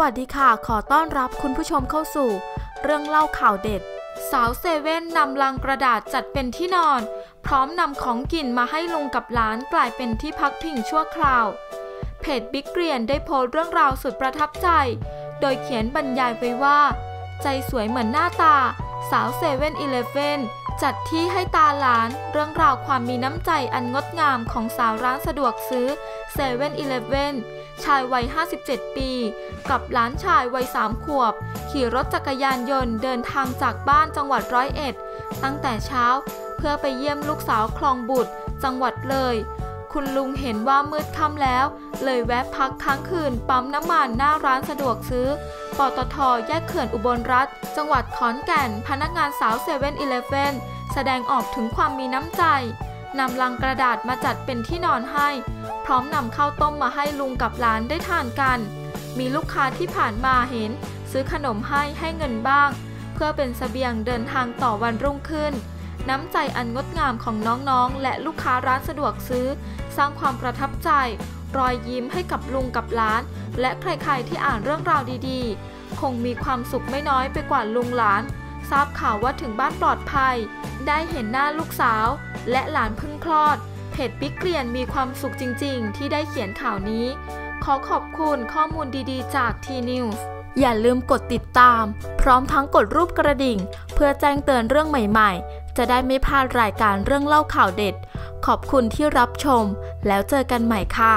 วัสดีค่ะ ขอต้อนรับคุณผู้ชมเข้าสู่ เรื่องเล่าข่าวเด็ด สาวเซเว่นนำลังกระดาษจัดเป็นที่นอน พร้อมนำของกินมาให้ลุงกับหลานกลายเป็นที่พักพิงชั่วคราว เพจบิ๊กเกรียนได้โพสต์เรื่องราวสุดประทับใจ โดยเขียนบรรยายไว้ว่า ใจสวยเหมือนหน้าตา สาวเซเว่นอีเลฟเว่นจัดที่ให้ตาหลานเรื่องราวความมีน้ำใจอันงดงามของสาวร้านสะดวกซื้อเซเว่นอีเลฟเว่นชายวัย 57 ปี กับหลานชายวัย 3 ขวบ ขี่รถจักรยานยนต์เดินทางจากบ้านจังหวัดร้อยเอ็ด ตั้งแต่เช้าเพื่อไปเยี่ยมลูกสาวคลองบุตร จังหวัดเลย คุณลุงเห็นว่ามืดค่ำแล้ว เลยแวะพักค้างคืนปั๊มน้ำมันหน้าร้านสะดวกซื้อ ปตท แยกเขื่อนอุบลรัฐ จังหวัดขอนแก่น พนักงานสาวเซเว่นอีเลฟเว่นแสดงออกถึงความมีน้ำใจ นำลังกระดาษมาจัดเป็นที่นอนให้ พร้อมนำข้าวต้มมาให้ลุงกับหลานได้ทานกัน มีลูกค้าที่ผ่านมาเห็น ซื้อขนมให้ให้เงินบ้าง เพื่อเป็นสเสบียงเดินทางต่อวันรุ่งขึ้น น้ำใจอันงดงามของน้องๆ และลูกค้าร้านสะดวกซื้อ สร้างความประทับใจ รอยยิ้มให้กับลุงกับหลาน และใครๆที่อ่านเรื่องราวดีๆ คงมีความสุขไม่น้อยไปกว่าลุงหลาน ทราบข่าวว่าถึงบ้านปลอดภัย ได้เห็นหน้าลูกสาว และหลานเพิ่งคลอด เพจบิ๊กเกลียนมีความสุขจริง ๆ ที่ได้เขียนข่าวนี้ ขอขอบคุณข้อมูลดีๆ จากทีนิวส์อย่าลืมกดติดตาม พร้อมทั้งกดรูปกระดิ่ง เพื่อแจ้งเตือนเรื่องใหม่ๆ จะได้ไม่พลาดรายการเรื่องเล่าข่าวเด็ด ขอบคุณที่รับชม แล้วเจอกันใหม่ค่ะ